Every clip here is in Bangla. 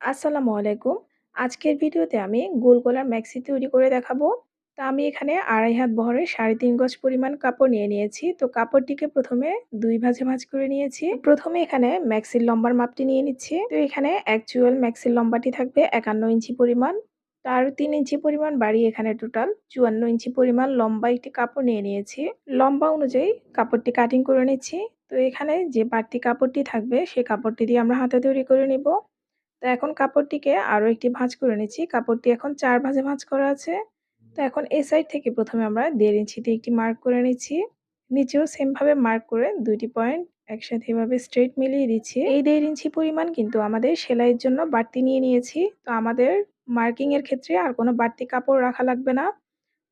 আসসালামু আলাইকুম। আজকের ভিডিওতে আমি গোল গলার ম্যাক্সি তৈরি করে দেখাবো। তো আমি এখানে ২.৫ হাত বহরে সাড়ে তিন গজ পরিমাণ কাপড় নিয়ে নিয়েছি। তো কাপড়টিকে প্রথমে দুই ভাঁজে ভাঁজ করে নিয়েছি। প্রথমে এখানে ম্যাক্সির লম্বার মাপটি নিয়ে নিচ্ছি। তো এখানে অ্যাকচুয়াল ম্যাক্সির লম্বাটি থাকবে ৫১ ইঞ্চি পরিমাণ। তার তিন ইঞ্চি পরিমাণ বাড়ি এখানে টোটাল ৫৪ ইঞ্চি পরিমাণ লম্বা একটি কাপড় নিয়ে নিয়েছি। লম্বা অনুযায়ী কাপড়টি কাটিং করে নিচ্ছি। তো এখানে যে বাড়তি কাপড়টি থাকবে সে কাপড়টি দিয়ে আমরা হাতে তৈরি করে নিব। তো এখন কাপড়টিকে আরও একটি ভাঁজ করে নিচ্ছি। কাপড়টি এখন চার ভাঁজে ভাঁজ করা আছে। তো এখন এই সাইড থেকে প্রথমে আমরা দেড় ইঞ্চিতে একটি মার্ক করে নিচ্ছি। নিচেও সেমভাবে মার্ক করে দুইটি পয়েন্ট একসাথে এভাবে স্ট্রেট মিলিয়ে দিচ্ছি। এই দেড় ইঞ্চি পরিমাণ কিন্তু আমাদের সেলাইয়ের জন্য বাড়তি নিয়ে নিয়েছি। তো আমাদের মার্কিংয়ের ক্ষেত্রে আর কোনো বাড়তি কাপড় রাখা লাগবে না।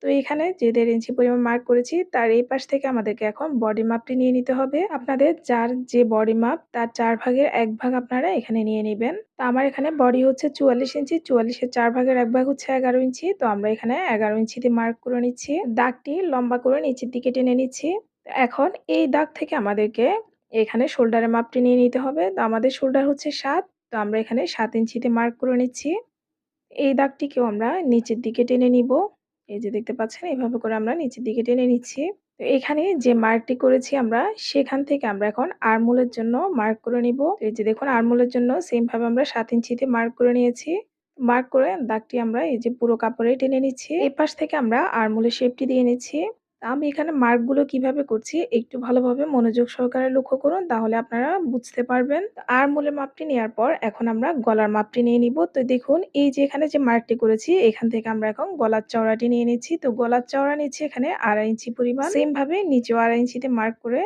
তো এখানে যে দেড় ইঞ্চি পরিমাণ মার্ক করেছি, তার এই পাশ থেকে আমাদেরকে এখন বডি মাপটি নিয়ে নিতে হবে। আপনাদের যার যে বডি মাপ তার চার ভাগের এক ভাগ আপনারা এখানে নিয়ে নেবেন। তো আমার এখানে বডি হচ্ছে চুয়াল্লিশ ইঞ্চি, চুয়াল্লিশের চার ভাগের এক ভাগ হচ্ছে এগারো ইঞ্চি, তো আমরা এখানে এগারো ইঞ্চিতে মার্ক করে নিচ্ছি। দাগটি লম্বা করে নিচের দিকে টেনে নিচ্ছি। এখন এই দাগ থেকে আমাদেরকে এখানে শোল্ডারের মাপটি নিয়ে নিতে হবে। তো আমাদের শোল্ডার হচ্ছে সাত, তো আমরা এখানে সাত ইঞ্চিতে মার্ক করে নিচ্ছি। এই দাগটিকেও আমরা নিচের দিকে টেনে নিব। এই যে দেখতে পাচ্ছেন এইভাবে করে আমরা নিচের দিকে টেনে নিচ্ছি। তো এখানে যে মার্কটি করেছি আমরা, সেখান থেকে আমরা এখন আরমোলের জন্য মার্ক করে নিব। এই যে দেখুন, আরমোলের জন্য সেম ভাবে আমরা সাত ইঞ্চিতে মার্ক করে নিয়েছি। মার্ক করে দাগটি আমরা এই যে পুরো কাপড়ে টেনে নিচ্ছি। এই পাশ থেকে আমরা আরমোলের শেপটি দিয়ে নিচ্ছি। আমি এখানে মার্কগুলো কীভাবে করছি একটু ভালোভাবে মনোযোগ সহকারে লক্ষ্য করুন, তাহলে আপনারা বুঝতে পারবেন। আর মূলের মাপটি নেওয়ার পর এখন আমরা গলার মাপটি নিয়ে নিব। তো দেখুন, এই যে এখানে যে মার্কটি করেছি, এখান থেকে আমরা এখন গলার চওড়াটি নিয়ে নিচ্ছি। তো গলার চওড়া নিচ্ছি এখানে আড়াই ইঞ্চি পরিমাণ। সেম ভাবে নিচেও আড়াই ইঞ্চিতে মার্ক করে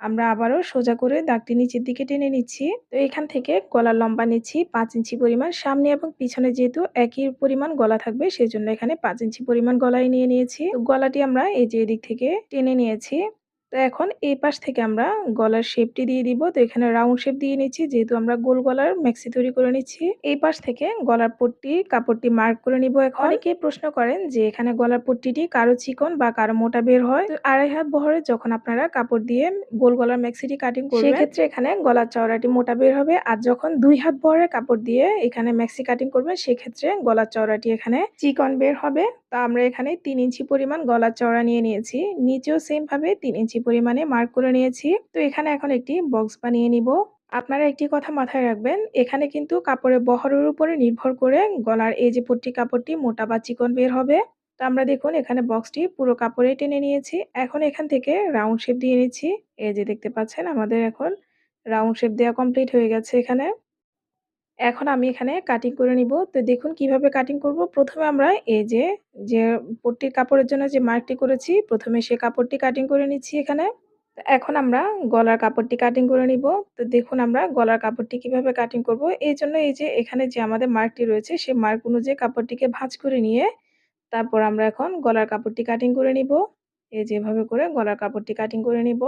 আমরা আবারও সোজা করে দাগটি নিচের দিকে টেনে নিচ্ছি। তো এখান থেকে গলার লম্বা নিচ্ছি, পাঁচ ইঞ্চি পরিমাণ সামনে এবং পিছনে যেহেতু একই পরিমাণ গলা থাকবে, সেজন্য এখানে পাঁচ ইঞ্চি পরিমাণ গলায় নিয়ে নিয়েছি। গলাটি আমরা এই যে এদিক থেকে টেনে নিয়েছি। তো এখন এই পাশ থেকে আমরা গলার শেপটি দিয়ে দিব। তো এখানে রাউন্ড শেপ দিয়ে নিচ্ছি যেহেতু আমরা গোল গলার ম্যাক্সি তৈরি করে নিচ্ছি। এই পাশ থেকে গলার পট্টি কাপড়টি মার্ক করে নিব এখন। অনেকে প্রশ্ন করেন যে এখানে গলার পট্টিটি কারও চিকন বা কারও মোটা বের হয়। আড়াই হাত বহরে যখন আপনারা কাপড় দিয়ে গোল গলার ম্যাক্সিটি কাটিং করবেন সেক্ষেত্রে এখানে গলার চওড়াটি মোটা বের হবে। আর যখন দুই হাত বহরে কাপড় দিয়ে এখানে ম্যাক্সি কাটিং করবেন সেক্ষেত্রে গলার চওড়াটি এখানে চিকন বের হবে। তা আমরা এখানে তিন ইঞ্চি পরিমাণ গলার চওড়া নিয়ে নিয়েছি। নিচেও সেম ভাবে তিন ইঞ্চি পরিমাণে মার্ক করে নিয়েছি। তো এখানে এখন একটি বক্স বানিয়ে নিব। আপনারা একটি কথা মাথায় রাখবেন, এখানে কিন্তু কাপড়ের বহরের উপরে নির্ভর করে গলার এই যে পট্টি কাপড়টি মোটা বা চিকন বের হবে। তো আমরা দেখুন এখানে বক্সটি পুরো কাপড়ে টেনে নিয়েছি। এখন এখান থেকে রাউন্ড শেপ দিয়ে নিচ্ছি। এই যে দেখতে পাচ্ছেন আমাদের এখন রাউন্ড শেপ দেওয়া কমপ্লিট হয়ে গেছে এখানে। এখন আমি এখানে কাটিং করে নিব। তো দেখুন কীভাবে কাটিং করব। প্রথমে আমরা এই যে যে পট্টির কাপড়ের জন্য যে মার্কটি করেছি, প্রথমে সে কাপড়টি কাটিং করে নিচ্ছি এখানে। এখন আমরা গলার কাপড়টি কাটিং করে নিব। তো দেখুন আমরা গলার কাপড়টি কীভাবে কাটিং করব। এই জন্য এই যে এখানে যে আমাদের মার্কটি রয়েছে সেই মার্ক অনুযায়ী কাপড়টিকে ভাঁজ করে নিয়ে তারপর আমরা এখন গলার কাপড়টি কাটিং করে নিব। এই যেভাবে করে গলার কাপড়টি কাটিং করে নিব।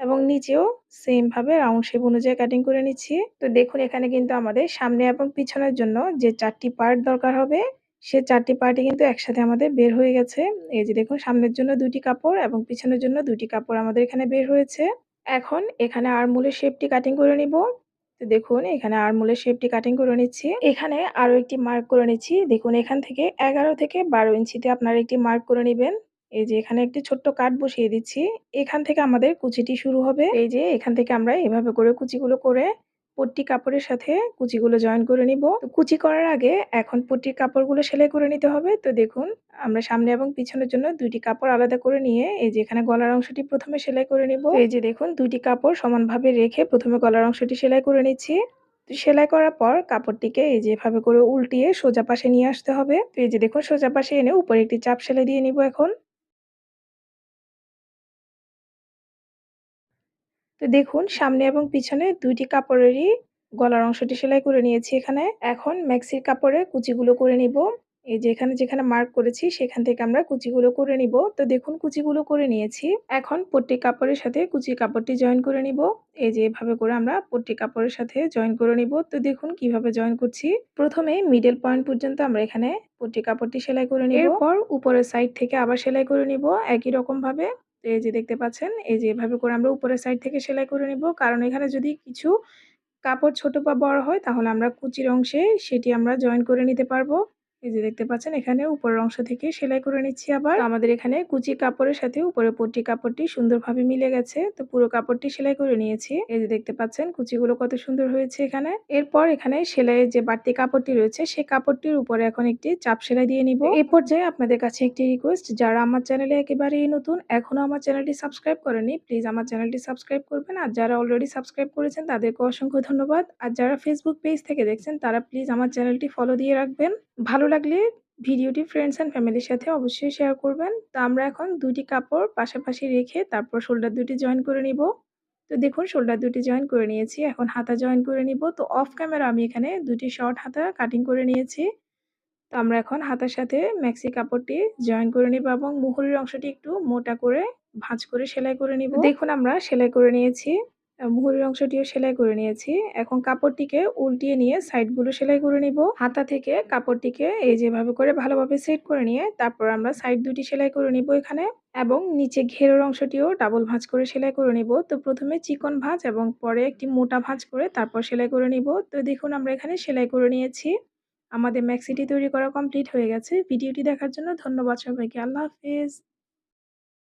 এবং নিচেও সেম ভাবে রাউন্ড শেপ অনুযায়ী কাটিং করে নিচ্ছি। তো দেখুন, এখানে কিন্তু আমাদের সামনে এবং পিছনের জন্য যে চারটি পার্ট দরকার হবে, সে চারটি পার্টই কিন্তু একসাথে আমাদের বের হয়ে গেছে। এই যে দেখুন, সামনের জন্য দুটি কাপড় এবং পিছনের জন্য দুটি কাপড় আমাদের এখানে বের হয়েছে। এখন এখানে আরমুলের শেপটি কাটিং করে নিব। তো দেখুন, এখানে আরমুলের শেপটি কাটিং করে নিচ্ছি। এখানে আরও একটি মার্ক করে নিচ্ছি। দেখুন, এখান থেকে এগারো থেকে বারো ইঞ্চিতে আপনারা একটি মার্ক করে নেবেন। এই যে এখানে একটি ছোট্ট কাঠ বসিয়ে দিচ্ছি। এখান থেকে আমাদের কুচিটি শুরু হবে। এই যে এখান থেকে আমরা এভাবে করে কুচিগুলো করে পট্টি কাপড়ের সাথে কুচিগুলো জয়েন করে নিব। কুচি করার আগে এখন পট্টির কাপড়গুলো সেলাই করে নিতে হবে। তো দেখুন, আমরা সামনে এবং পিছনের জন্য দুইটি কাপড় আলাদা করে নিয়ে এই যে এখানে গলার অংশটি প্রথমে সেলাই করে নিব। এই যে দেখুন, দুইটি কাপড় সমানভাবে রেখে প্রথমে গলার অংশটি সেলাই করে নিচ্ছি। সেলাই করার পর কাপড়টিকে এই যে এভাবে করে উল্টিয়ে সোজা পাশে নিয়ে আসতে হবে। তো এই যে দেখুন, সোজা পাশে এনে উপরে একটি চাপ সেলাই দিয়ে নিব এখন। তো দেখুন, সামনে এবং পিছনে দুইটি কাপড়েরই গলার অংশটি সেলাই করে নিয়েছি এখানে। এখন ম্যাক্সির কাপড়ে কুচিগুলো করে নিব। এই যে এখানে যেখানে মার্ক করেছি, সেখান থেকে আমরা কুচিগুলো করে নিব। তো দেখুন, কুচিগুলো করে নিয়েছি। এখন পট্টি কাপড়ের সাথে কুচি কাপড়টি জয়েন করে নিব। এই যে এভাবে করে আমরা পট্টি কাপড়ের সাথে জয়েন করে নিব। তো দেখুন, কীভাবে জয়েন করছি। প্রথমে মিডল পয়েন্ট পর্যন্ত আমরা এখানে পট্টি কাপড়টি সেলাই করে নিব। এরপর উপরের সাইড থেকে আবার সেলাই করে নিব। একই রকম ভাবে এই যে দেখতে পাচ্ছেন, এই যে এভাবে করে আমরা উপরের সাইড থেকে সেলাই করে নেব। কারণ এখানে যদি কিছু কাপড় ছোট বা বড় হয়, তাহলে আমরা কুচির অংশে সেটি আমরা জয়েন করে নিতে পারব। এই যে দেখতে পাচ্ছেন, এখানে উপরের অংশ থেকে সেলাই করে নিচ্ছি আবার। আমাদের এখানে কুচি কাপড়ের সাথে উপরে পট্টি কাপড়টি সুন্দরভাবে মিলে গেছে। তো পুরো কাপড়টি সেলাই করে নিয়েছি। এই যে দেখতে পাচ্ছেন, কুচিগুলো কত সুন্দর হয়েছে এখানে। এরপর এখানে সেলাইয়ের যে বাড়তি কাপড়টি রয়েছে সেই কাপড়টির উপরে এখন একটি চাপ সেলাই দিয়ে নিব। এই পর্যায়ে আপনাদের কাছে একটি রিকোয়েস্ট যারা আমার চ্যানেলে একেবারেই নতুন, এখনও আমার চ্যানেলটি সাবস্ক্রাইব করেনি প্লিজ আমার চ্যানেলটি সাবস্ক্রাইব করবেন। আর যারা অলরেডি সাবস্ক্রাইব করেছেন তাদেরকে অসংখ্য ধন্যবাদ। আর যারা ফেসবুক পেজ থেকে দেখছেন, তারা প্লিজ আমার চ্যানেলটি ফলো দিয়ে রাখবেন। ভালো লাগলে ভিডিওটি ফ্রেন্ডস অ্যান্ড ফ্যামিলির সাথে অবশ্যই শেয়ার করবেন। তো আমরা এখন দুটি কাপড় পাশাপাশি রেখে তারপর শোল্ডার দুটি জয়েন করে নিব। তো দেখুন শোল্ডার দুটি জয়েন করে নিয়েছি, এখন হাতা জয়েন করে নিব। তো অফ ক্যামেরা আমি এখানে দুটি শর্ট হাতা কাটিং করে নিয়েছি। তো আমরা এখন হাতার সাথে ম্যাক্সি কাপড়টি জয়েন করে নিব এবং মুহুরির অংশটি একটু মোটা করে ভাঁজ করে সেলাই করে নিব। দেখুন, আমরা সেলাই করে নিয়েছি। মুহুরির অংশটিও সেলাই করে নিয়েছি। এখন কাপড়টিকে উল্টিয়ে নিয়ে সাইডগুলো সেলাই করে নিব। হাতা থেকে কাপড়টিকে এই যেভাবে করে ভালোভাবে সেট করে নিয়ে তারপর আমরা সাইড দুটি সেলাই করে নিব এখানে এবং নিচে ঘেরের অংশটিও ডাবল ভাঁজ করে সেলাই করে নিব। তো প্রথমে চিকন ভাঁজ এবং পরে একটি মোটা ভাঁজ করে তারপর সেলাই করে নিব। তো দেখুন আমরা এখানে সেলাই করে নিয়েছি। আমাদের ম্যাক্সিটি তৈরি করা কমপ্লিট হয়ে গেছে। ভিডিওটি দেখার জন্য ধন্যবাদ সবাইকে। আল্লাহ হাফেজ।